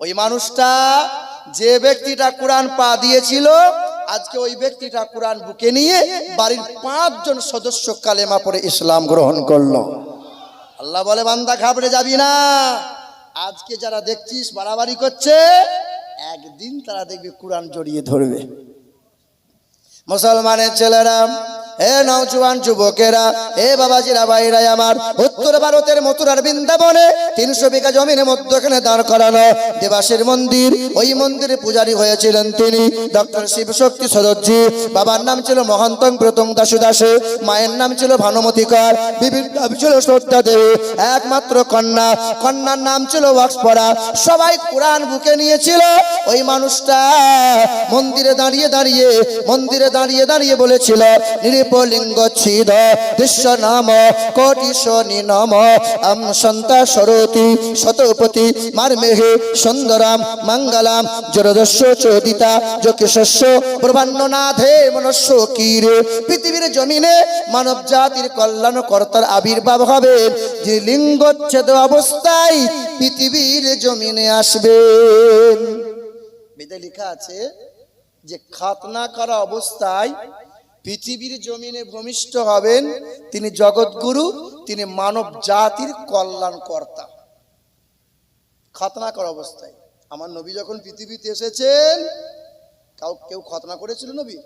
ওই মানুষটা যে ব্যক্তিটা কোরআন পা দিয়েছিল, আজকে ওই ব্যক্তিটা কোরআন বুকে নিয়ে বাড়ির পাঁচজন সদস্য কালেমা পরে ইসলাম গ্রহণ করল। আল্লাহ বলে, বান্দা ঘাবড়ে যাবি না। আজকে যারা দেখছিস, বাড়াবাড়ি করছে, একদিন তারা দেখবে কোরআন জড়িয়ে ধরবে। মুসলমানের ছেলেরা হে নৌজওয়ান যুবকেরা হে বাবাজিরা, ভাইরাই আমার। উত্তর ভারতের মথুরার বৃন্দাবনে তিনশো বিঘা জমিনের মধ্যখানে দাঁড় করানো দেবাসের মন্দির। ওই মন্দিরে পূজারী হয়েছিলেন তিনি, ডক্টর শিবশক্তি সদর্জি বাবার নাম ছিল মহন্তং প্রতং দাসু দাসে মায়ের নাম ছিল ভানুমতি কর। নাম ছিল শ্রদ্ধা দেবী, একমাত্র কন্যা। কন্যার নাম ছিল ওয়াক্সপরা সবাই কোরআন বুকে নিয়েছিল। ওই মানুষটা মন্দিরে দাঁড়িয়ে দাঁড়িয়ে, মন্দিরে দাঁড়িয়ে দাঁড়িয়ে বলেছিল নিরীপলিঙ্গ ছিদ, দৃশ্য নাম, কোটি শনি নম। আম সন্তা সরতি, শতপতি, মারমেহে, সুন্দরাম, মঙ্গলাম, জরদস্য, চোদিতা যকিশস্য প্রভান্ননাথে মনস্য কীরে। পৃথিবীর জমিনে মানব জাতির কল্যাণ কর্তার আবির্ভাব হবে। যে লিঙ্গচ্ছেদ অবস্থায় পৃথিবীর জমিনে আসবে। বেদে লেখা আছে যে খাতনা করা অবস্থায় পৃথিবীর জমিনে ভূমিষ্ঠ হবেন তিনি জগৎগুরু, তিনি মানব জাতির কল্যাণ কর্তা খাতনা করা অবস্থায়। আমার নবী যখন পৃথিবীতে এসেছেন, কাউ, কেউ খতনা করেছিল নবী?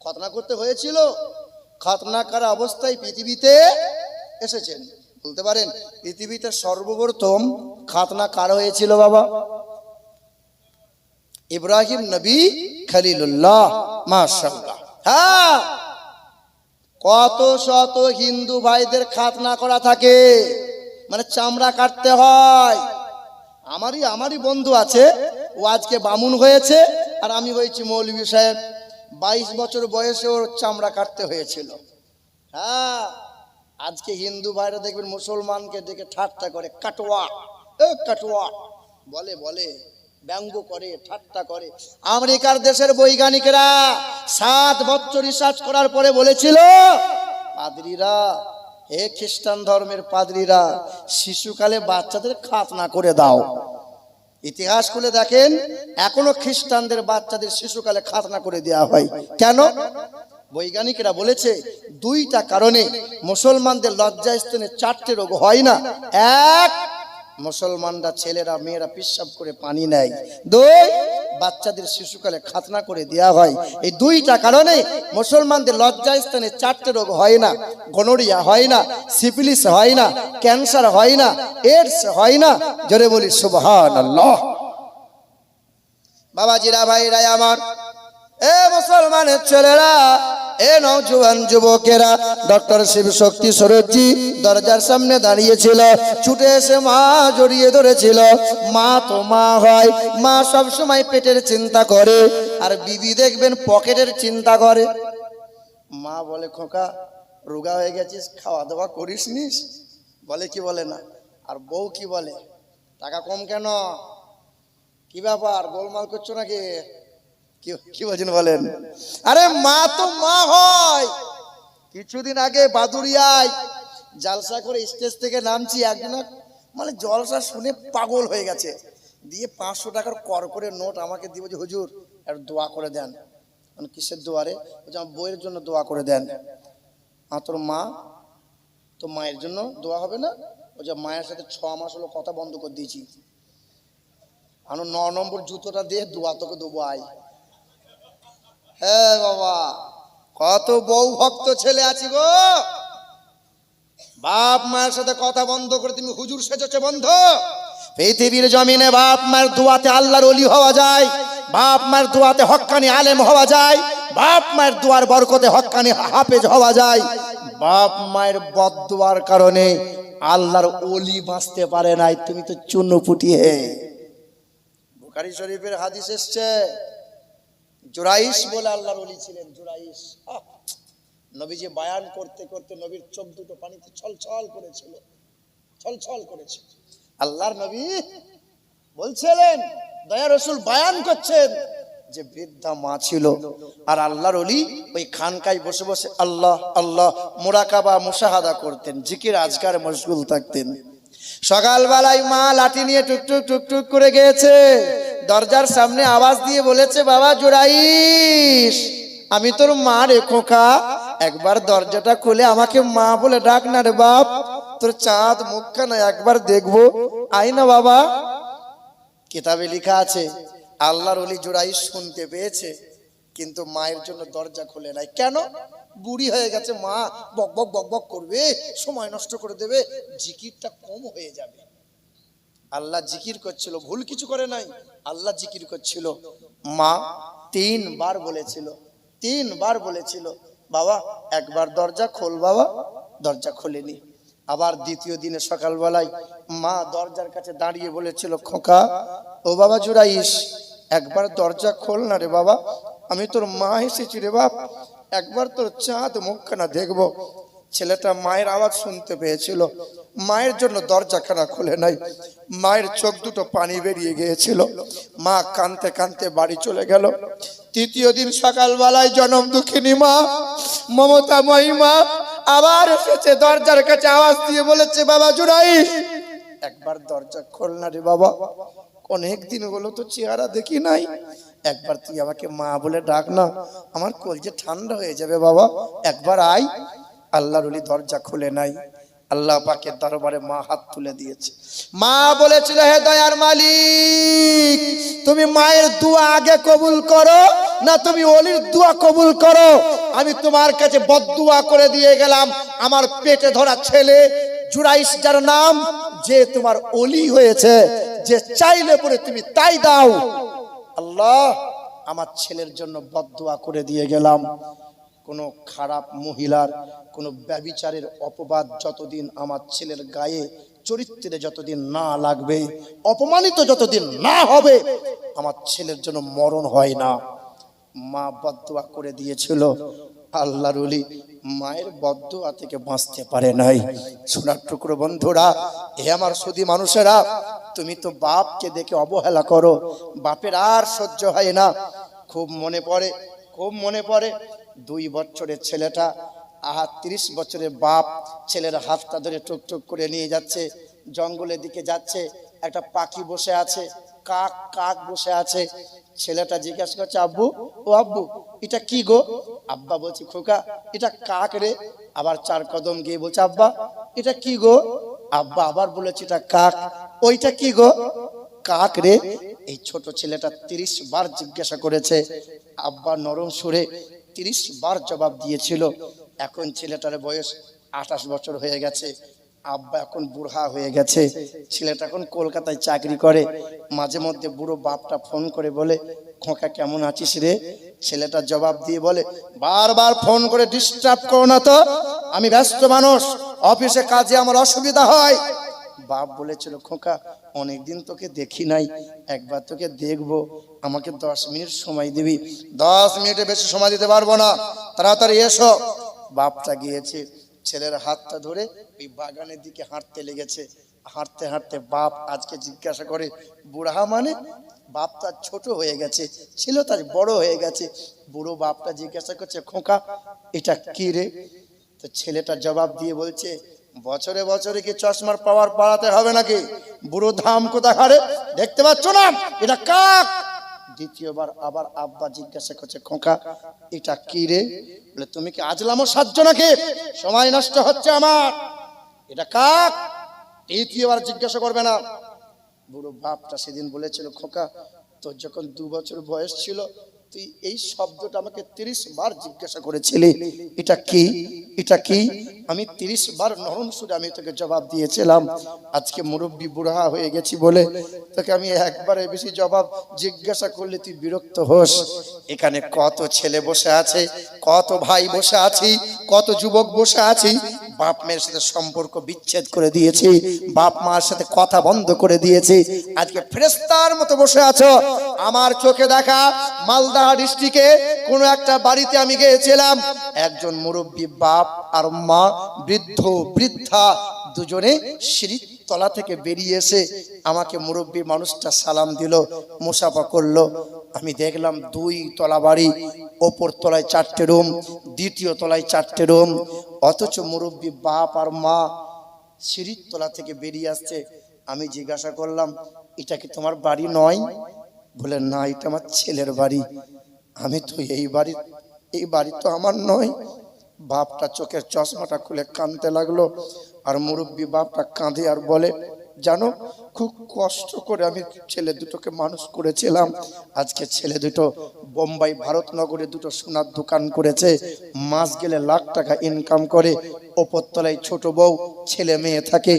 খতনা করতে হয়েছিল? খতনা করা অবস্থায় পৃথিবীতে এসেছেন। বলতে পারেন, পৃথিবীতে সর্বপ্রথম খাতনা কার হয়েছিল বাবা? ইব্রাহিম নবী খলিলুল্লাহ মাশাল্লাহ হ্যাঁ? কত শত হিন্দু ভাইদের খাতনা করা থাকে। মানে চামড়া কাটতে হয়। আমারই আমারই বন্ধু আছে। ও আজকে বামুন হয়েছে আর আমি হয়েছি মৌলভী সাহেব। বাইশ বছর বয়সে ওর চামড়া কাটতে হয়েছিল। হ্যাঁ? আজকে হিন্দু ভাইরা দেখবেন মুসলমানকে ডেকে ঠাট্টা করে, কাটোয়া। কাটোয়া। বলে বলে। ব্যঙ্গ করে, ঠাট্টা করে। আমেরিকার দেশের বৈজ্ঞানিকেরা সাত বছর রিসার্চ করার পরে বলেছিল, পাদ্রীরা, হে খ্রিস্টান ধর্মের পাদ্রীরা, শিশুকালে বাচ্চাদের খাতনা করে দাও। ইতিহাস খুলে দেখেন, এখনও খ্রিস্টানদের বাচ্চাদের শিশুকালে খাতনা করে দেওয়া হয়। কেন? বৈজ্ঞানিকরা বলেছে, দুইটা কারণে মুসলমানদের লজ্জাস্থানে চারটে রোগ হয় না। এক মুসলমানরা, ছেলেরা, মেয়েরা পিসাব করে পানি নেয়। দুই, বাচ্চাদের শিশুকালে খাতনা করে দেওয়া হয়। এই দুইটা কারণে মুসলমানদের লজ্জাস্থানে চারটে রোগ হয় না, গনোরিয়া হয় না, সিফিলিস হয় না, ক্যান্সার হয় না, এডস হয় না। জোরে বলি সুবহান আল্লাহ বাবাজিরা ভাইরাই আমার, এ মুসলমানের ছেলেরা এ নৌজওয়ান যুবকেরা, ডক্টর শিব শক্তি সরোজি দরজার সামনে দাঁড়িয়েছিল, ছুটে এসে মা জড়িয়ে ধরেছিল। মা তো মা হয়, মা সব সময় পেটের চিন্তা করে, আর বিবি দেখবেন পকেটের চিন্তা করে। মা বলে, খোকা, রোগা হয়ে গেছিস খাওয়া দাওয়া করিস নিস বলে, কি বলে না? আর বউ কি বলে? টাকা কম কেন? কি ব্যাপার? গোলমাল করছ নাকি? কি বলছেন বলেন? আরে মা তো মা হয়। কিছুদিন আগে বাদুরিয়ায় জালসা করে স্টেজ থেকে নামছি একজন মানে জলসা শুনে পাগল হয়ে গেছে। দিয়ে পাঁচশো টাকার কর করে নোট আমাকে দিব যে, হুজুর আর দোয়া করে দেন। মানে কিসের দোয়ারে বলছে, আমার বইয়ের জন্য দোয়া করে দেন। আর তোর মা? তো মায়ের জন্য দোয়া হবে না? যে মায়ের সাথে ছ মাস হলো কথা বন্ধ করে দিয়েছি। আমি ন নম্বর জুতোটা দিয়ে দোয়া তোকে দেবো, আয়। হ্যাঁ বাবা, কত বউ ভক্ত ছেলে আছি গো। বাপ মায়ের সাথে কথা বন্ধ করে তুমি হুজুর সেজেছে বন্ধ। পৃথিবীর জমিনে বাপ মায়ের দোয়াতে আল্লাহর অলি হওয়া যায়, বাপ মায়ের দোয়াতে হক্কানি আলেম হওয়া যায়, বাপ মায়ের দোয়ার বরকতে হক্কানি হাফেজ হওয়া যায়। বাপ মায়ের বদদোয়ার কারণে আল্লাহর অলি বাঁচতে পারে নাই, তুমি তো চূর্ণ পুটিয়ে বুখারি শরীফের হাদিস এসছে জুরাইশ বলে আল্লাহর অলি ছিলেন, জুরাইশ! নবীজি বায়ান করতে করতে নবীর চোখ দুটো পানিতে ছল ছল করেছিল ছল ছল করেছিল। আল্লাহর নবী বলছিলেন, দয়া রসুল বায়ান করছেন যে বৃদ্ধা মা ছিল আর আল্লাহর অলি ওই খানকায় বসে বসে আল্লাহ আল্লাহ মোরাকাবা, মুশাহাদা করতেন, জিকির আজকার মশগুল থাকতেন। সকালবেলায় মা লাঠি নিয়ে টুকটুক টুকটুক করে গিয়েছে। দরজার সামনে আওয়াজ দিয়ে বলেছে, বাবা জোড়াইস আমি তোর মা রে খোকা। একবার দরজাটা খুলে আমাকে মা বলে ডাক না রে বাপ। তোর চাঁদ মুখখানা একবার দেখব। আই না বাবা। কিতাবে লেখা আছে, আল্লাহর অলি জোড়াই শুনতে পেয়েছে, কিন্তু মায়ের জন্য দরজা খুলে নাই। কেন? বুড়ি হয়ে গেছে মা, বক বক বক বক করবে, সময় নষ্ট করে দেবে, জিকিরটা কম হয়ে যাবে। আল্লাহ জিকির করছিল, ভুল কিছু করে নাই। আল্লাহ জিকির করছিল। মা তিনবার বলেছিল তিনবার বলেছিল, বাবা, একবার দরজা খোল বাবা, দরজা খোলেনি। আবার দ্বিতীয় দিনে সকালবেলায় মা দরজার কাছে দাঁড়িয়ে বলেছিল, খোকা, ও বাবা জুড়াইস একবার দরজা খোল না রে বাবা, আমি তোর মা এসেছি রে বাপ, একবার তোর চাঁদ মুখখানা দেখব ছেলেটা মায়ের আওয়াজ শুনতে পেয়েছিল। মায়ের জন্য দরজাখানা খুলে নাই। মায়ের চোখ দুটো পানি বেরিয়ে গিয়েছিল। মা কানতে কানতে বাড়ি চলে গেল। তৃতীয় দিন সকালবেলায় জনম দুঃখিনী মা মমতাময়ী মা আবার এসেছে দরজার কাছে আওয়াজ দিয়ে বলেছে, বাবা জুড়াই। একবার দরজা খোল না রে বাবা। অনেক দিন হলো তো চেহারা দেখি নাই। একবার তুই আমাকে মা বলে ডাক না। আমার কলজে ঠান্ডা হয়ে যাবে বাবা। একবার আয়। আল্লাহর ওলি দরজা খুলে নাই। আল্লাহ পাকের দরবারে মা হাত তুলে দিয়েছে। মা বলেছিল, হে দয়ার মালিক, তুমি মায়ের দোয়া আগে কবুল করো, না তুমি অলির দোয়া কবুল করো? আমি তোমার কাছে বদদুয়া করে দিয়ে গেলাম। আমার পেটে ধরা ছেলে জুরাইস যার নাম যে তোমার অলি হয়েছে, যে চাইলে পরে তুমি তাই দাও। আল্লাহ, আমার ছেলের জন্য বদদুয়া করে দিয়ে গেলাম। কোনো খারাপ মহিলার, কোনো ব্যবিচারের অপবাদ যতদিন আমার ছেলের গায়ে, চরিত্রে যতদিন না লাগবে, অপমানিত যতদিন না হবে, আমার ছেলের জন্য মরণ হয় না। মা বদদুয়া করে দিয়েছিল, আল্লাহর অলি মায়ের বদদুয়া থেকে বাঁচতে পারে নাই। সোনার টুকরো বন্ধুরা, এ আমার সুদী মানুষেরা, তুমি তো বাপকে দেখে অবহেলা করো, বাপের আর সহ্য হয় না। খুব মনে পড়ে, খুব মনে পড়ে দুই বছরের ছেলেটা, আহা, তিরিশ বছরের বাপ, ছেলের হাতটা ধরে টুকটুক করে নিয়ে যাচ্ছে, জঙ্গলের দিকে যাচ্ছে, একটা পাখি বসে আছে, কাক কাক বসে আছে। ছেলেটা জিজ্ঞাসা করছে, আব্বু, ও আব্বু, এটা কি গো? আব্বা বলছে, খোকা, এটা কাক রে। আবার চার কদম গিয়ে বলছে, আব্বা, এটা কি গো? আব্বা আবার বলেছে, এটা কাক। ওইটা কি গো? কাক রে? এই ছোট ছেলেটা তিরিশ বার জিজ্ঞাসা করেছে। আব্বা নরম সুরে তিরিশ বার জবাব দিয়েছিল। এখন ছেলেটার বয়স আঠাশ বছর হয়ে গেছে। আব্বা এখন বুড়া হয়ে গেছে। ছেলেটা এখন কলকাতায় চাকরি করে। মাঝে মধ্যে বুড়ো বাপটা ফোন করে বলে, খোঁকা, কেমন আছিস রে? ছেলেটা জবাব দিয়ে বলে, বারবার ফোন করে ডিস্টার্ব করো না তো। আমি ব্যস্ত মানুষ। অফিসে কাজে আমার অসুবিধা হয়। বাপ বলেছিল, খোকা, অনেকদিন তোকে দেখি নাই, একবার তোকে দেখব, আমাকে দশ মিনিট সময় দিবি। দশ মিনিটে বেশি সময় দিতে পারব না, তাড়াতাড়ি এসো। বাপটা গিয়েছে, ছেলের হাতটা ধরে ওই বাগানের দিকে হাঁটতে লেগেছে। হাঁটতে হাঁটতে বাপ আজকে জিজ্ঞাসা করে বুড়া মানে? বাপ তার ছোট হয়ে গেছে, ছিল তার বড় হয়ে গেছে। বুড়ো বাপটা জিজ্ঞাসা করছে, খোকা, এটা কি রে? তো ছেলেটা জবাব দিয়ে বলছে বছরে বছরে কি চশমার পাওয়ার বাড়াতে হবে নাকি? বুড়ো ধাম কোথা হারে দেখতে পাচ্ছ না? এটা কাক! দ্বিতীয়বার আবার আব্বা জিজ্ঞাসা করছে, খোঁকা, এটা কি রে? বলে, তুমি কি আজলামো সাহায্য নাকি? সময় নষ্ট হচ্ছে আমার। এটা কাক! তৃতীয়বার জিজ্ঞাসা করবে না। বুড়ো বাপটা সেদিন বলেছিল, খোকা, তোর যখন দু বছর বয়স ছিল, তুই এই শব্দটা আমাকে তিরিশ বার জিজ্ঞাসা করেছিলি। এটা কি? এটা কি? আমি তিরিশ বার নরম সুরে আমি তোকে জবাব দিয়েছিলাম। আজকে মুরব্বী বুড়া হয়ে গেছি বলে তোকে আমি একবারে বেশি জবাব জিজ্ঞাসা করলে তুই বিরক্ত হোস। এখানে কত ছেলে বসে আছে, কত ভাই বসে আছি, কত যুবক বসে আছি বাপ মায়ের সাথে সম্পর্ক বিচ্ছেদ করে দিয়েছি, বাপ মার সাথে কথা বন্ধ করে দিয়েছি। আজকে ফ্রেস্তার মতো বসে আছো। আমার চোখে দেখা মালদা ডিস্ট্রিক্টে কোন একটা বাড়িতে আমি গিয়েছিলাম। একজন মুরব্বী বাপ আর মা, বৃদ্ধ, বৃদ্ধা, দুজনে সিঁড়ির তলা থেকে বেরিয়ে এসে আমাকে মুরব্বী মানুষটা সালাম দিল, মুসাফা করল। আমি দেখলাম দুই তলা বাড়ি, ওপর তলায় চারটে রুম, দ্বিতীয় তলায় চারটে রুম, অথচ মুরব্বী বাপ আর মা সিঁড়ির তলা থেকে বেরিয়ে আসছে। আমি জিজ্ঞাসা করলাম, এটা কি তোমার বাড়ি নয়? বলে, না, এটা আমার ছেলের বাড়ি। আমি তো এই বাড়ি এই বাড়ি তো আমার নয়। বাপটা চোখের চশমাটা খুলে কাঁদতে লাগল। আর মুরব্বী বাপটা কাঁদে আর বলে, জানো, খুব কষ্ট করে আমি ছেলে দুটোকে মানুষ করেছিলাম। আজকে ছেলে দুটো বোম্বাই ভারতনগরে দুটো সোনার দোকান করেছে। মাস গেলে লাখ টাকা ইনকাম করে। ওপর তলায় ছোট বউ, ছেলে মেয়ে থাকে।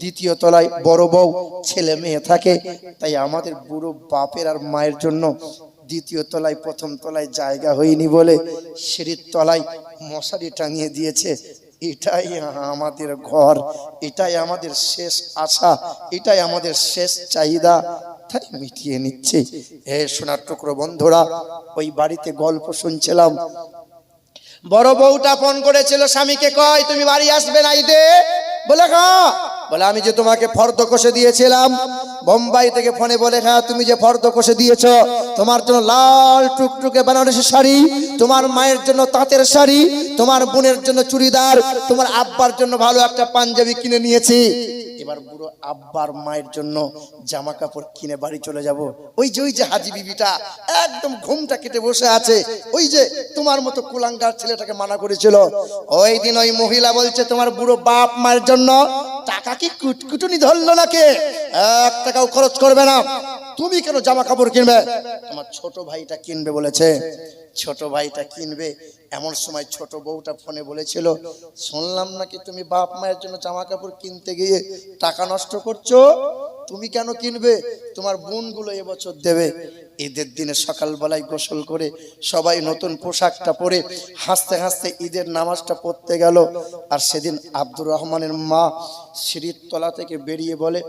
দ্বিতীয় তলায় বড় বউ, ছেলে মেয়ে থাকে। তাই আমাদের বুড়ো বাপের আর মায়ের জন্য দ্বিতীয় তলায়, প্রথম তলায় জায়গা হয়নি বলে সিঁড়ির তলায় মশারি টাঙিয়ে দিয়েছে। এটাই আমাদের ঘর, এটাই আমাদের শেষ আশা, এটাই আমাদের শেষ চাহিদা। তাই মিটিয়ে নিচ্ছে। হে সোনার টুকরো বন্ধুরা, ওই বাড়িতে গল্প শুনছিলাম। বড় বউটা ফোন করেছিল স্বামীকে, কয়, তুমি বাড়ি আসবে না ঈদে? বলে হ্যাঁ বলে, আমি যে তোমাকে ফর্দ কষে দিয়েছিলাম, বোম্বাই থেকে ফোনে বলে হ্যাঁ তুমি যে ফর্দ কষে দিয়েছ, তোমার জন্য লাল টুকটুকে বেনারসি শাড়ি, তোমার মায়ের জন্য তাঁতের শাড়ি, তোমার বোনের জন্য চুড়িদার, তোমার আব্বার জন্য ভালো একটা পাঞ্জাবি কিনে নিয়েছি। এবার বুড়ো আব্বার মায়ের জন্য জামা কাপড় কিনে বাড়ি চলে যাব। ওই যে ওই যে হাজি বিবিটা, একদম ঘুমটা কেটে বসে আছে। ওই যে তোমার মতো কুলাঙ্গার ছেলেটাকে মানা করেছিল। ওই দিন ওই মহিলা বলছে, তোমার বুড়ো বাপ মায়ের জন্য টাকা কি কুটকুটুনি ধরলো নাকি? এক টাকাও খরচ করবে না। তুমি কেন জামা কাপড় কিনবে? তোমার ছোট ভাইটা কিনবে বলেছে। ছোট ভাইটা কিনবে। এমন সময় ছোট বউটা ফোনে বলেছিল, শুনলাম নাকি তুমি বাপ মায়ের জন্য জামা কাপড় কিনতে গিয়ে টাকা নষ্ট করছ? তুমি কেন কিনবে? তোমার বোনগুলো এবছর দেবে। ঈদের দিনে সকালবেলায় গোসল করে সবাই নতুন পোশাকটা পরে হাসতে হাসতে ঈদের নামাজটা পড়তে গেল। আর সেদিন আব্দুর রহমানের মা সিঁড়ির তলা থেকে বেরিয়ে বলে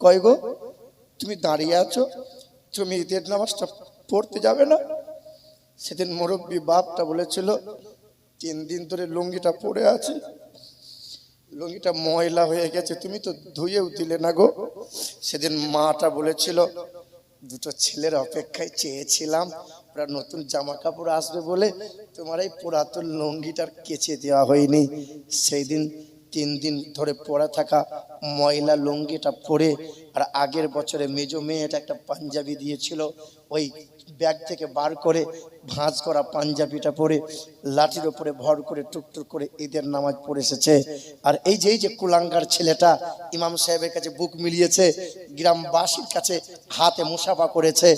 কয় গো, তুমি দাঁড়িয়ে আছো? তুমি ঈদের নামাজটা পড়তে যাবে না? সেদিন মুরব্বী বাপটা বলেছিল, তিন দিন ধরে লুঙ্গিটা পরে আছে। লুঙ্গিটা ময়লা হয়ে গেছে, তুমি তো ধুয়েও দিলে না গো। সেদিন মাটা বলেছিল, দুটো ছেলের অপেক্ষায় চেয়েছিলাম, ওরা নতুন জামা কাপড় আসবে বলে তোমার এই পুরাতন লুঙ্গিটার কেচে দেওয়া হয়নি। সেই দিন তিন দিন ধরে পরে থাকা ময়লা লুঙ্গিটা পরে আর আগের বছরে মেজো মেয়েটা একটা পাঞ্জাবি দিয়েছিল, ওই ব্যাগ থেকে বার করে ভাঁজ করা পাঞ্জাবিটা পরে লাঠির ওপরে ভর করে টুকটুক করে ঈদের নামাজ পড়ে এসেছে। আর এই যে এই যে কুলাঙ্গার ছেলেটা ইমাম সাহেবের কাছে বুক মিলিয়েছে, গ্রামবাসীর কাছে হাতে মুসাফা করেছে,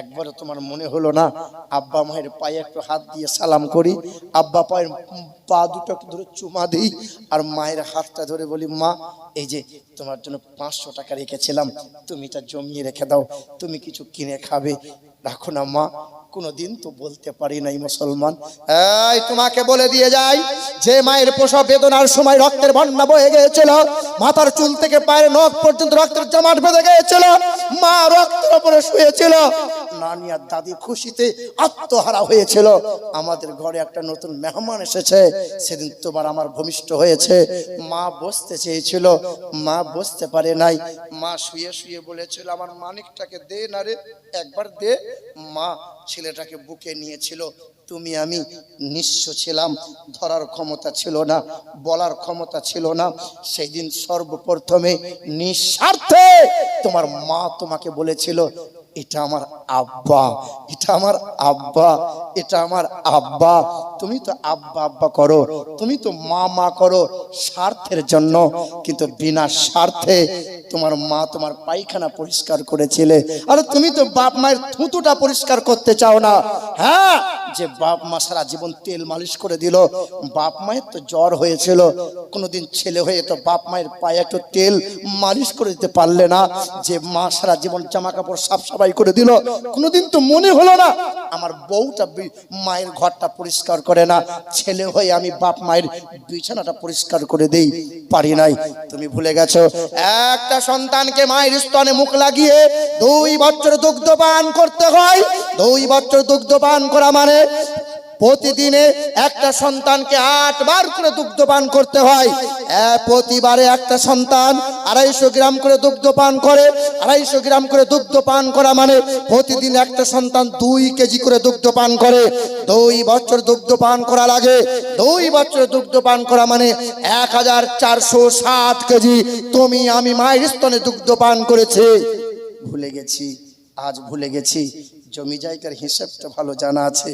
একবারও তোমার মনে হলো না? আব্বা মায়ের পায়ে একটু হাত দিয়ে সালাম করি, আব্বা পায়ের পা দুটো ধরে চুমা দিই, আর মায়ের হাতটা ধরে বলি, মা, এই যে তোমার জন্য পাঁচশো টাকা রেখেছিলাম, তুমি এটা জমিয়ে রেখে দাও, তুমি কিছু কিনে খাবে, রাখো না মা কোনোদিন তো বলতে পারি নাই মুসলমান। এই, তোমাকে বলে দিয়ে যাই, যে মায়ের প্রসব বেদনার সময় রক্তের বন্যা বয়ে গিয়েছিল, মাথার চুল থেকে পায়ের নখ পর্যন্ত রক্তের জমাট বেঁধে গিয়েছিল, মা রক্তের উপরে শুয়েছিল। নানি আর দাদি খুশিতে আত্মহারা হয়েছিল। আমাদের ঘরে একটা নতুন মেহমান এসেছে, সেদিন তোমার আমার ভূমিষ্ঠ হয়েছে। মা বসতে চেয়েছিল, মা বসতে পারে নাই। মা শুয়ে শুয়ে বলেছিল, আমার মানিকটাকে দে না রে, একবার দে, মা ছেলেটাকে বুকে নিয়েছিল, তুমি আমি নিঃস্ব ছিলাম, ধরার ক্ষমতা ছিল না, বলার ক্ষমতা ছিল না। সেই দিন সর্বপ্রথমে নিঃস্বার্থে তোমার মা তোমাকে বলেছিল এটা আমার আব্বা, এটা আমার আব্বা, এটা আমার আব্বা। তুমি তো আব্বা আব্বা করো, তুমি তো মা মা করো স্বার্থের জন্য। কিন্তু বিনা স্বার্থে তোমার মা তোমার পায়খানা পরিষ্কার করেছিলে। আরে তুমি তো বাপ মায়ের থুতুটা পরিষ্কার করতে চাও না। হ্যাঁ যে বাপ মা সারা জীবন তেল মালিশ করে দিল, বাপ মায়ের তো জ্বর হয়েছিল। কোনোদিন ছেলে হয়ে তো বাপ মায়ের পায়ে একটু তেল মালিশ করে দিতে পারলে না। যে মা সারা জীবন জামা কাপড় সাফ সাফাই করে দিল, কোনোদিন তো মনে হলো না, আমার বউটা মায়ের ঘরটা পরিষ্কার করে না। ছেলে হয়ে আমি বাপ মায়ের বিছানাটা পরিষ্কার করে দেই, পারি নাই। তুমি ভুলে গেছো? একটা সন্তানকে মায়ের স্তনে মুখ লাগিয়ে দুই বছর দুগ্ধ পান করতে হয়। দুই বছর দুগ্ধ পান করা মানে প্রতিদিনে একটা সন্তানকে আটবার করে দুগ্ধ পান করতে হয়। প্রতিবারে একটা সন্তান আড়াইশো গ্রাম করে দুগ্ধ পান করে। আড়াইশো গ্রাম করে দুগ্ধ পান করা মানে প্রতিদিন একটা সন্তান দুই কেজি করে দুগ্ধ পান করে। দুই বছর দুগ্ধ পান করা লাগে। দুই বছর দুগ্ধ পান করা মানে এক হাজার চারশো ষাট কেজি। তুমি, আমি মায়ের স্তনে দুগ্ধ পান করেছে। ভুলে গেছি, আজ ভুলে গেছি। জমি জায়গার হিসেবটা ভালো জানা আছে,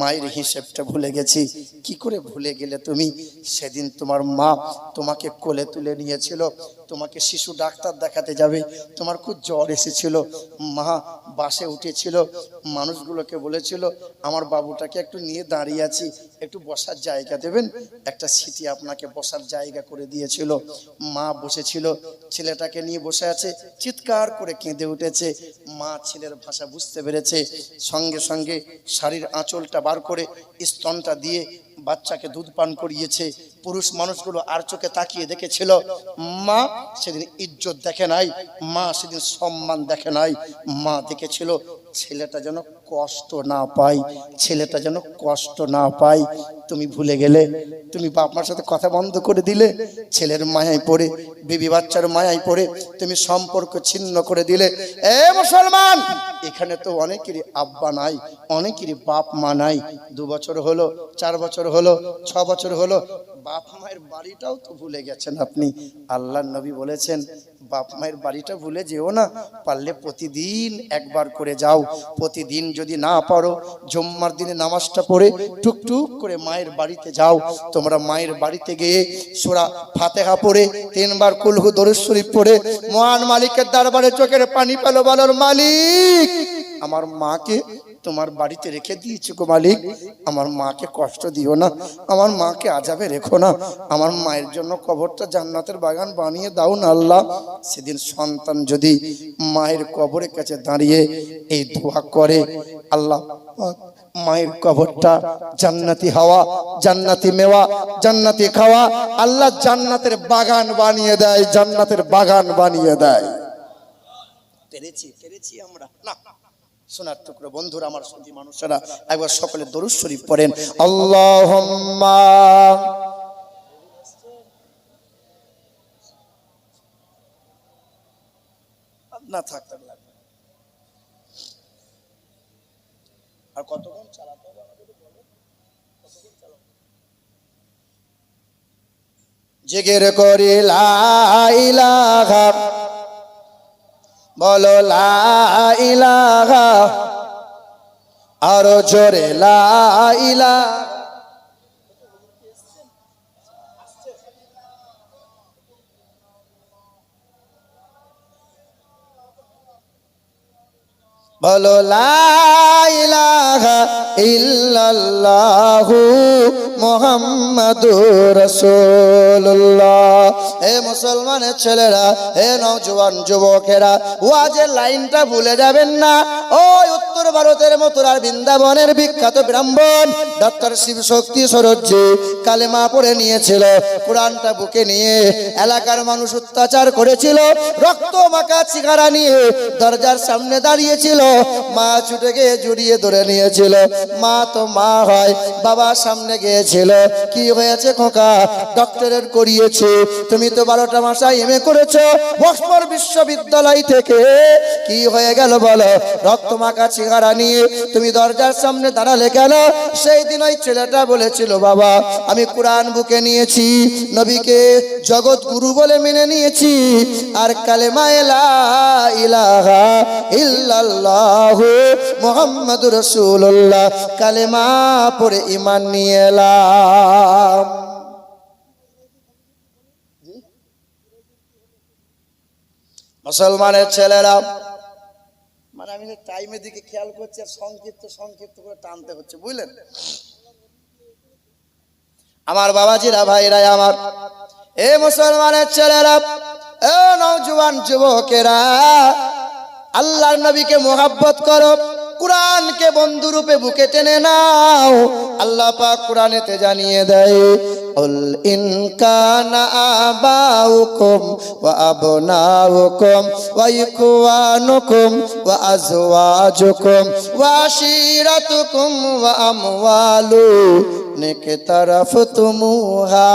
মায়ের হিসেবটা ভুলে গেছি। কি করে ভুলে গেলে তুমি? সেদিন তোমার মা তোমাকে কোলে তুলে নিয়েছিল। তোমাকে শিশু ডাক্তার দেখাতে যাবে। তোমার খুব জ্বর এসেছিল। মা বাসে উঠেছিল। মানুষগুলোকে বলেছিল, আমার বাবুটাকে একটু নিয়ে দাঁড়িয়ে আছি। একটু বসার জায়গা দেবেন? একটা সিটি আপনাকে বসার জায়গা করে দিয়েছিল। মা বসেছিল। ছেলেটাকে নিয়ে বসে আছে। চিৎকার করে কেঁদে উঠেছে। মা ছেলের ভাষা বুঝতে পেরেছে। সঙ্গে সঙ্গে শাড়ির আঁচলটা বার করে স্তনটা দিয়ে বাচ্চাকে দুধ পান করিয়েছে, পুরুষ মানুষগুলো আর চোখে তাকিয়ে দেখেছিল, মা সেদিন ইজ্জত দেখে নাই, মা সেদিন সম্মান দেখে নাই, মা দেখেছিল ছেলেটা যেন কষ্ট না পায়, ছেলেটা যেন কষ্ট না পায় তুমি ভুলে গেলে, তুমি বাপ মার সাথে কথা বন্ধ করে দিলে, ছেলের মায়ায় পড়ে, বিবি বাচ্চার মায়ায় পড়ে, তুমি সম্পর্ক ছিন্ন করে দিলে। এ মুসলমান, এখানে তো অনেকেরই আব্বা নাই, অনেকেরই বাপ মা নাই। দু বছর হলো, চার বছর হলো, ছ বছর হলো বাপ মায়ের বাড়িটাও তো ভুলে গেছেন আপনি। আল্লাহ নবী বলেছেন, বাপ মায়ের বাড়িটা ভুলে যেও না, পারলে প্রতিদিন একবার করে যাও। প্রতিদিন যদি না পারো, জম্মার দিনে নামাজটা পড়ে টুকটুক করে মায়ের বাড়িতে যাও। তোমরা মায়ের বাড়িতে গিয়ে সোরা ফাতেহা পড়ে, তিনবার কুলহু দরুদ শরীফ পড়ে, মহান মালিকের দরবারে চোখের পানি পেল বলার মালিক। আমার মাকে তোমার বাড়িতে রেখে দিয়েছ গো মালিক। আমার মাকে কষ্ট দিও না। আমার মাকে আজাবে রেখো না। আমার মায়ের জন্য কবরটা জান্নাতের বাগান বানিয়ে দাও না আল্লাহ। সেদিন সন্তান যদি মায়ের কবরের কাছে দাঁড়িয়ে এই দোয়া করে, আল্লাহ মায়ের কবরটা জান্নাতি হাওয়া, জান্নাতি মেওয়া, জান্নাতি খাওয়া, আল্লাহ জান্নাতের বাগান বানিয়ে দেয়, জান্নাতের বাগান বানিয়ে দেয়। পেরেছি পেরেছি আমরা। না। সোনার টুকরো বন্ধুরা আমার সঙ্গী মানুষেরা একবার সকলে দরুদ শরীফ পড়েন আল্লাহুম্মা না থাকতে লাগবে আর কতক্ষণ চালাতে হবে আমাদের বলো? কতক্ষণ চালাবো? জেগের করি লা ইলাহা বলো লাইলা আরও জোরে লা বলো ইল্লাল্লাহু মুহাম্মাদুর রাসূলুল্লাহ। হে মুসলমানের ছেলেরা হে নওজোয়ান যুবকেরা, ওয়াজের লাইনটা ভুলে যাবেন না। ওই উত্তর ভারতের মথুরার বৃন্দাবনের বিখ্যাত ব্রাহ্মণ ডক্টর শিব শক্তি সরোজি কালেমা পড়ে নিয়েছিল, কোরআনটা বুকে নিয়ে। এলাকার মানুষ অত্যাচার করেছিল, রক্ত মাখা চিকারা নিয়ে দরজার সামনে দাঁড়িয়েছিল মা ছুটে গিয়ে জড়িয়ে ধরে নিয়েছিল। মা তো মা হয়, বাবা সামনে গিয়েছিল। কি হয়েছে খোকা? ডক্টরেট করিয়েছে। তুমি তো বারোটা মাসা এমএ করেছ অক্সফোর্ড বিশ্ববিদ্যালয় থেকে। কি হয়ে গেল বলো? রক্ত মাখা চিকারা নিয়ে তুমি দরজার সামনে দাঁড়ালে কেন? সেই দিন ওই ছেলেটা বলেছিল, বাবা, আমি কোরআন বুকে নিয়েছি, নবীকে জগৎ গুরু বলে মেনে নিয়েছি। আর কালেমা লা ইলাহা ইল্লাল্লাহু মুহাম্মাদুর রাসূলুল্লাহ। কালেমা পড়ে ঈমান নিয়ে এলাম। মুসলমানের ছেলেরা মানে আমি টাইমের দিকে খেয়াল করছি আর সংক্ষিপ্ত সংক্ষিপ্ত করে টানতে হচ্ছে, বুঝলেন? আমার বাবাজিরা ভাইরা আমার, এ মুসলমানের ছেলেরা, এ নওজোয়ান যুবকেরা আল্লাহর নবীকে মোহাব্বত করো কোরআনকে বন্ধু রূপে বুকে টেনে নাও আল্লাহ পাক কোরআনেতে জানিয়ে দেয় قل إن كان آباؤكم وأبناؤكم وإخوانكم وأزواجكم وعشيرتكم وأموال اقترفتموها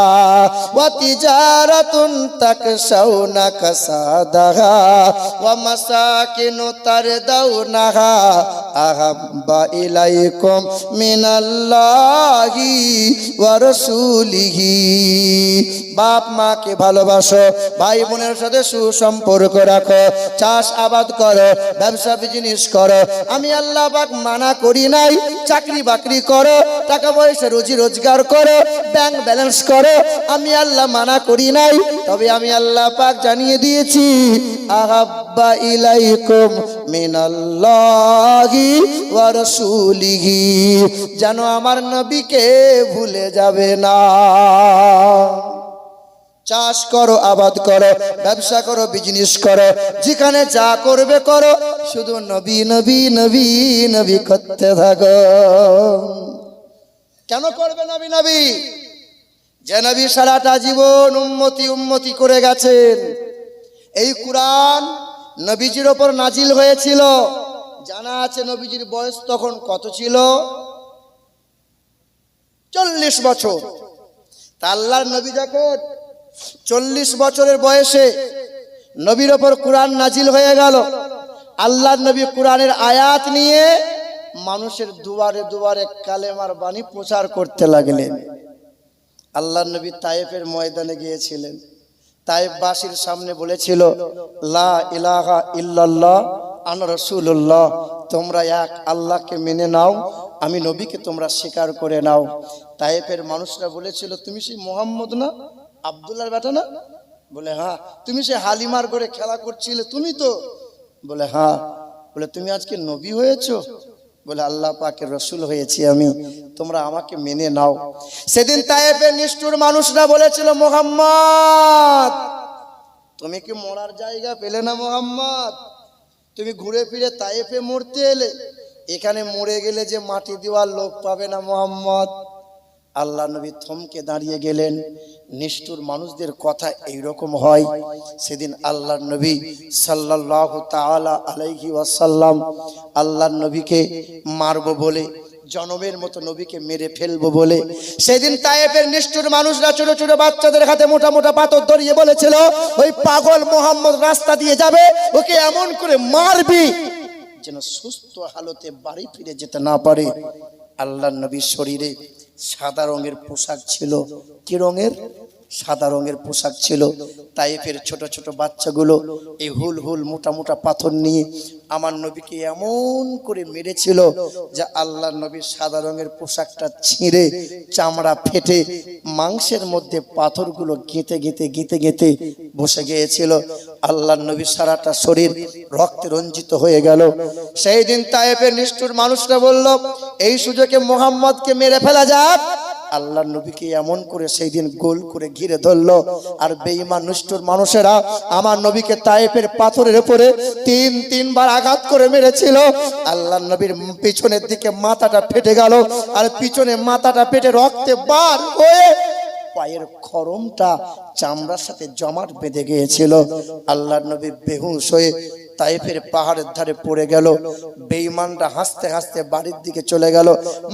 وتجارة تخشون كسادها ومساكن ترضونها أحب إليكم من الله ورسوله বাপ মাকে ভালোবাসো ভাই বোনের সাথে সুসম্পর্ক রাখো চাষ আবাদ করো ব্যবসা বিজনেস করো আমি আল্লাহ পাক মানা করি নাই চাকরি বাকরি করো টাকা পয়সা রুজি রোজগার করো ব্যাংক ব্যালেন্স করো, আমি আল্লাহ মানা করি নাই, তবে আমি আল্লাহ পাক জানিয়ে দিয়েছি, আহাব্বা ইলাইকুম মিনাল্লাহি ওয়া রাসূলিহি, যেন আমার নবীকে ভুলে যাবে না। চাষ করো, আবাদ করো, ব্যবসা করো বিজনেস করো, যেখানে যা করবে করো, শুধু নবী নবী নবী নবী করতে থাকো। কেন করবে নবী নবী? যে নবী সারাটা জীবন উন্মতি উন্মতি করে গেছেন। এই কুরআন নবীজির ওপর নাজিল হয়েছিল। জানা আছে নবীজির বয়স তখন কত ছিল? চল্লিশ বছর। তা আল্লাহর নবী যখন চল্লিশ বছরের বয়সে নবীর ওপর কোরআন নাজিল হয়ে গেল। আল্লাহ নবী কোরআনের আয়াত নিয়ে মানুষের দুয়ারে দুয়ারে কালেমার বাণী প্রচার করতে লাগলেন। আল্লাহ নবী তায়েফের ময়দানে গিয়েছিলেন। তায়েফবাসীর সামনে বলেছিল, লা ইলাহা ইল্লাল্লাহ, আন রসুল্লাহ তোমরা এক আল্লাহকে মেনে নাও, আমি নবীকে তোমরা স্বীকার করে নাও। তায়েফের মানুষরা বলেছিল, তুমি সেই মোহাম্মদ না? আবদুল্লাহর বেটা না? বলে হ্যাঁ তুমি সে হালিমার করে খেলা করছিলে, তুমি তো? বলে হ্যাঁ। বলে, তুমি আজকে নবী হয়েছো? বলে, আল্লাহ পাকের রসুল হয়েছি আমি, তোমরা আমাকে মেনে নাও। সেদিন তায়েফের নিষ্ঠুর মানুষরা বলেছিল, মোহাম্মদ, তুমি কি মরার জায়গা পেলে না মোহাম্মদ? তুমি ঘুরে ফিরে তায়েফে মরতে এলে, এখানে মরে গেলে যে মাটি দেওয়ার লোক পাবে না মোহাম্মদ? আল্লাহ নবী থমকে দাঁড়িয়ে গেলেন। নিষ্ঠুর মানুষদের কথা এইরকম হয়, সেদিন আল্লাহ নবী সাল্লাহ তাআলা আলাইহি ওয়াসাল্লাম আল্লাহ নবীকে মারব বলে, জনমের মতো নবীকে মেরে ফেলব বলে, সেদিন তায়েফের নিষ্ঠুর মানুষরা ছোট ছোট বাচ্চাদের হাতে মোটা মোটা পাথর ধরিয়ে বলেছিল, ওই পাগল মোহাম্মদ রাস্তা দিয়ে যাবে, ওকে এমন করে মারবি। যেন সুস্থ হালতে বাড়ি ফিরে যেতে না পারে, আল্লাহ নবীর শরীরে সাদা রঙের পোশাক ছিল। কি রঙের? সাদা রঙের পোশাক ছিল। তাইফের ছোট ছোট বাচ্চাগুলো এই হুল হুল মোটা মোটা পাথর নিয়ে আমার নবীকে এমন করে মেরেছিল যে আল্লাহ নবীর সাদা রঙের পোশাকটা ছিঁড়ে, চামড়া ফেটে, মাংসের মধ্যে পাথরগুলো গেঁথে গেঁথে গেঁতে গেঁথে বসে গিয়েছিল। আল্লাহ নবী সারাটা শরীর রক্তে রঞ্জিত হয়ে গেল। সেই দিন তায়েফের নিষ্ঠুর মানুষরা বলল, এই সুযোগে মোহাম্মদকে মেরে ফেলা যাক। আল্লাহ নবীকে এমন করে সেই দিন গোল করে ঘিরে ধরলো। আর বেঈমান নিষ্ঠুর মানুষেরা আমার নবীকে তায়েফের পাথরের উপরে তিন, তিনবার আঘাত করে মেরেছিল। আল্লাহ নবীর পিছনের দিকে মাথাটা ফেটে গেল আর পিছনে মাথাটা ফেটে রক্তে বার হয়ে পায়ের খরমটা চামড়ার সাথে জমাট বেঁধে গিয়েছিল। আল্লাহ নবী বেহুশ হয়ে তাইফের পাহাড়ের ধারে পড়ে গেল। বেঈমানরা হাসতে হাসতে বাড়ির দিকে চলে গেল।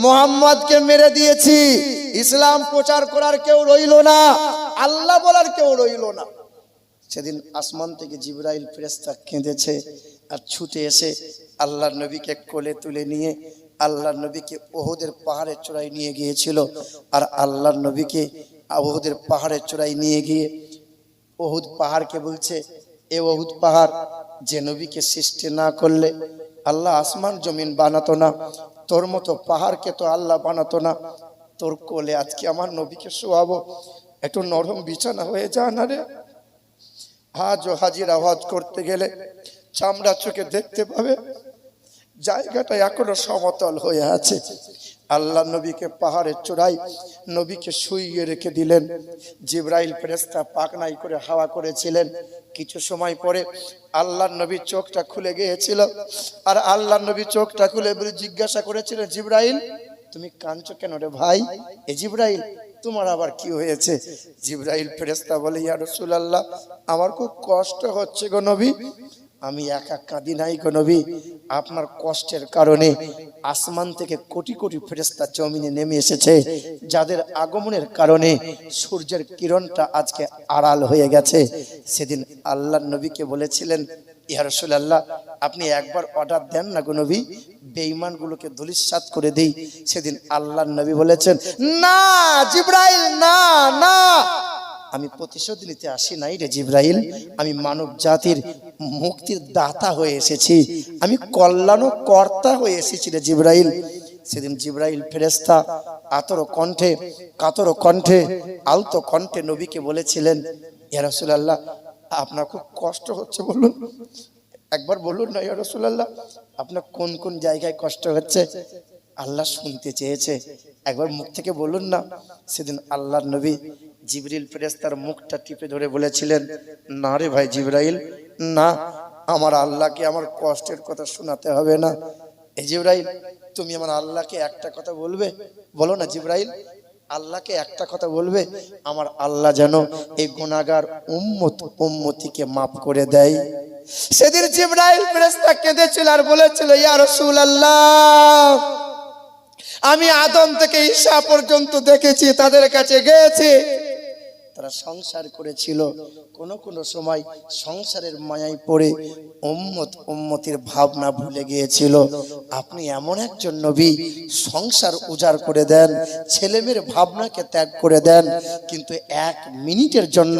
মোহাম্মদকে মেরে দিয়েছি। ইসলাম প্রচার করার কেউ রইল না। আল্লাহ বলার কেউ রইল না। সেদিন আসমান থেকে জিব্রাইল ফেরেস্তা কেঁদেছে আর ছুটে এসে আল্লাহর নবীকে কোলে তুলে নিয়ে আল্লাহর নবীকে ওহুদের পাহাড়ের চূড়ায় নিয়ে গিয়েছিল। আর আল্লাহর নবীকে ওহুদের পাহাড়ের চূড়ায় নিয়ে গিয়ে ওহুদ পাহাড়কে বলছে, এ ওহুদ পাহাড় যে নবীকে সৃষ্টি না করলে আল্লাহ আসমান জমিন বানাতো না, তোর মতো পাহাড়কে তো আল্লাহ বানাতো না। তোর কোলে আজকে আমার নবীকে শোয়াবো, একটু নরম বিছানা হয়ে যা না রে। হাজ ও হাজির আওয়াজ করতে গেলে চামড়া চোখে দেখতে পাবে। জায়গাটা এখনও সমতল হয়ে আছে। আল্লাহ নবীকে পাহাড়ের চূড়াই নবীকে শুইয়ে রেখে দিলেন। জিব্রাইল ফেরেস্তা পাকনাই করে হাওয়া করেছিলেন। কিছু সময় পরে আল্লাহ নবীর চোখটা খুলে গিয়েছিল। আর আল্লাহ নবী চোখটা খুলে জিজ্ঞাসা করেছিলেন, জিব্রাইল, তুমি কাঁদছো কেন রে ভাই? এ জিব্রাইল, তোমার আবার কি হয়েছে? জিব্রাইল ফেরেস্তা বলে, ইয়া রাসূলুল্লাহ, আমার খুব কষ্ট হচ্ছে গো নবী। আমি একা কাঁদি নাই গো নবী। আপনার কষ্টের কারণে আসমান থেকে কোটি কোটি ফেরেস্তা জমিনে নেমে এসেছে, যাদের আগমনের কারণে সূর্যের কিরণটা আজকে আড়াল হয়ে গেছে। সেদিন আল্লাহ নবীকে বলেছিলেন, ইয়া আল্লাহ আপনি একবার অর্ডার দেন না গো নবী, বেঈমানগুলোকে ধুলিস্বাত করে দেই। সেদিন আল্লাহ নবী বলেছেন, না, জিব্রাইল, না না। আমি প্রতিশোধ নিতে আসি নাই রে জিব্রাইল। আমি মানব জাতির মুক্তির দাতা হয়ে এসেছি। আমি কল্যাণ কর্তা হয়ে এসেছি রে জিব্রাইল। সেদিন জিব্রাইল ফেরেস্তা আতর কণ্ঠে, কাতর কণ্ঠে, আলতো কণ্ঠে নবীকে বলেছিলেন, ইয়া রাসূলুল্লাহ, আপনার খুব কষ্ট হচ্ছে বলুন। একবার বলুন না, ইয়া রাসূলুল্লাহ, আপনার কোন কোন জায়গায় কষ্ট হচ্ছে? আল্লাহ শুনতে চেয়েছে। একবার মুখ থেকে বলুন না, সেদিন আল্লাহর নবী জিবরিল ফেরেস্তার মুখটা টিপে ধরে বলেছিলেন, না রে ভাই জিব্রাইল, না, আমার আল্লাহকে আমার কষ্টের কথা শোনাতে হবে না। এই জিব্রাইল, তুমি আমার আল্লাহকে একটা কথা বলবে? বলো না জিব্রাইল, আল্লাহকে একটা কথা বলবে? আমার আল্লাহ যেন এই গুণাগার উম্মত উম্মতিকে মাফ করে দেয়। সেদিন জিব্রাইল ফেরেশতা কেঁদেছিল আর বলেছিল, ইয়া রাসূলুল্লাহ, আমি আদম থেকে ঈশা পর্যন্ত দেখেছি, তাদের কাছে গিয়েছি। তারা সংসার করেছিল। কোন কোন সময় সংসারের মায়ায় পড়ে উম্মত উম্মতির ভাবনা ভুলে গিয়েছিল। আপনি এমন একজন নবী, সংসার উজাড় করে দেন, ছেলেমেয়ের ভাবনাকে ত্যাগ করে দেন, কিন্তু এক মিনিটের জন্য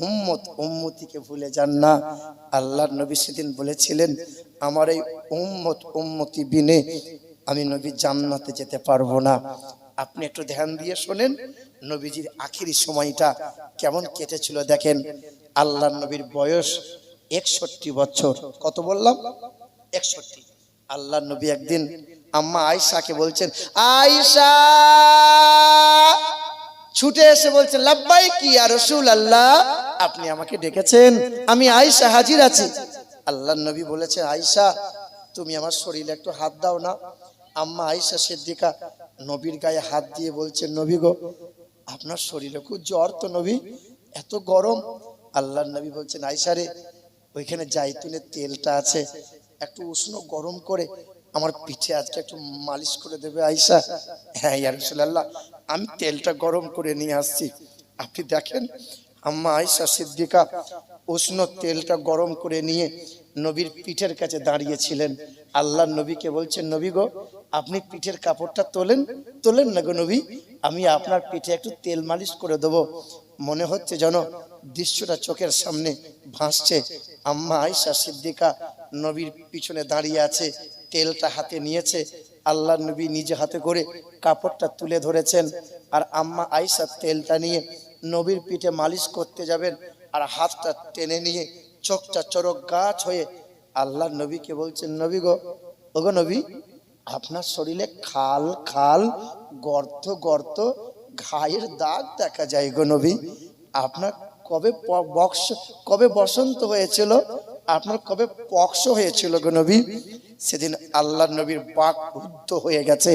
উম্মত উম্মতিকে ভুলে যান না। আল্লাহর নবী সেদিন বলেছিলেন, আমার এই উম্মত উম্মতি বিনে আমি নবী জান্নাতে যেতে পারব না। আপনি একটু ধ্যান দিয়ে শোনেন। নবীজির আখিরি সময়টা কেমন কেটেছিল দেখেন? আল্লাহ নবীর বয়স একষট্টি বছর। কত বললাম? একষট্টি। আল্লাহ নবী একদিন আম্মা আয়সাকে বলছেন আয়সা ছুটে এসে বলছেন লাব্বাই কি আর রসুল আল্লাহ আপনি আমাকে ডেকেছেন, আমি আয়সা হাজির আছি। আল্লাহ নবী বলেছে আয়সা তুমি আমার শরীরে একটু হাত দাও না। আম্মা আয়সা সিদ্দিকা নবীর গায়ে হাত দিয়ে বলছেন নবী গো আপনার শরীরে খুব জ্বর তো নবী? এত গরম। আল্লাহ নবী বলছেন আয়সা রে, ওইখানে জাইতুনের তেলটা আছে, একটু উষ্ণ গরম করে আমার পিঠে আজকে একটু মালিশ করে দেবে আয়সা হ্যাঁ ইয়া রাসূলুল্লাহ, আমি তেলটা গরম করে নিয়ে আসছি। আপনি দেখেন, আম্মা আয়সা সিদ্দিকা উষ্ণ তেলটা গরম করে নিয়ে নবীর পিঠের কাছে দাঁড়িয়েছিলেন। আল্লাহ নবীকে বলছেন, নবী গো, আপনি পিঠের কাপড়টা তোলেন? তোলেন না গো নবী? আমি আপনার পিঠে একটু তেল মালিশ করে দেবো। মনে হচ্ছে যেন দৃশ্যটা চোখের সামনে ভাসছে। আম্মা আয়সা সিদ্দিকা নবীর পিছনে দাঁড়িয়ে আছে, তেলটা হাতে নিয়েছে। আল্লাহ নবী নিজে হাতে করে কাপড়টা তুলে ধরেছেন। আর আম্মা আয়সা তেলটা নিয়ে নবীর পিঠে মালিশ করতে যাবেন আর হাতটা টেনে নিয়ে চোখটা চরক গাছ হয়ে আল্লাহ নবীকে বলছেন, নবী গো, ওগো নবী, আপনার শরীরে খাল খাল গর্ত গর্ত, ঘায়ের দাগ দেখা যায় গো নবী। আপনার কবে বক্স, কবে বসন্ত হয়েছিল? আপনার কবে পক্স হয়েছিল গো নবী? সেদিন আল্লাহ নবীর বাক রুদ্ধ হয়ে গেছে।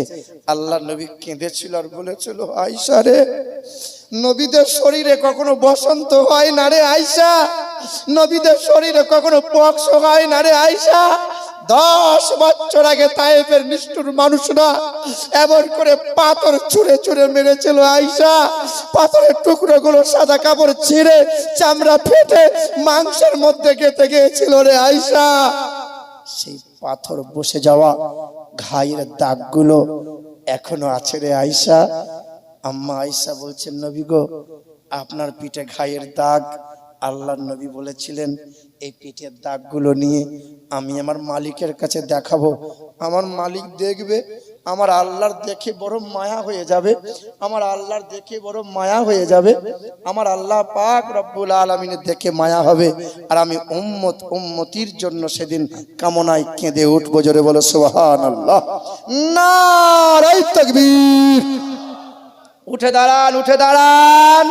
আল্লাহ নবী কেঁদেছিল আর বলেছিল আয়সা রে, নবীদের শরীরে কখনো বসন্ত হয় না রে আয়সা নবীদের শরীরে কখনো পক্স হয় না রে আয়সা দশ বছর আগে তাইফের নিষ্ঠুর মানুষরা এমন করে পাথর ছুঁড়ে ছুঁড়ে মেরেছিল আয়সা পাথরের টুকরো গুলো সাদা কাপড় ছিঁড়ে, চামড়া ফেটে, মাংসের মধ্যে গেঁথে গিয়েছিল রে আয়সা সেই পাথর বসে যাওয়া ঘায়ের দাগগুলো এখনও আছে রে আয়সা আম্মা আয়সা বলছেন, নবী গো, আপনার পিঠে ঘায়ের দাগ আল্লাহর নবী বলেছিলেন, এই পিঠের দাগগুলো নিয়ে আমি আমার মালিকের কাছে দেখাবো। আমার মালিক দেখবে, আমার আল্লাহর দেখে বড় মায়া হয়ে যাবে, আমার আল্লাহর দেখে বড় মায়া হয়ে যাবে, আমার আল্লাহ পাক রব্বুল আলমিনের দেখে মায়া হবে, আর আমি উম্মত, উম্মতির জন্য সেদিন কামনায় কেঁদে উঠবো। জোরে বলো সোহান আল্লাহ তকবীর। উঠে দাঁড়ান উঠে দাঁড়ান।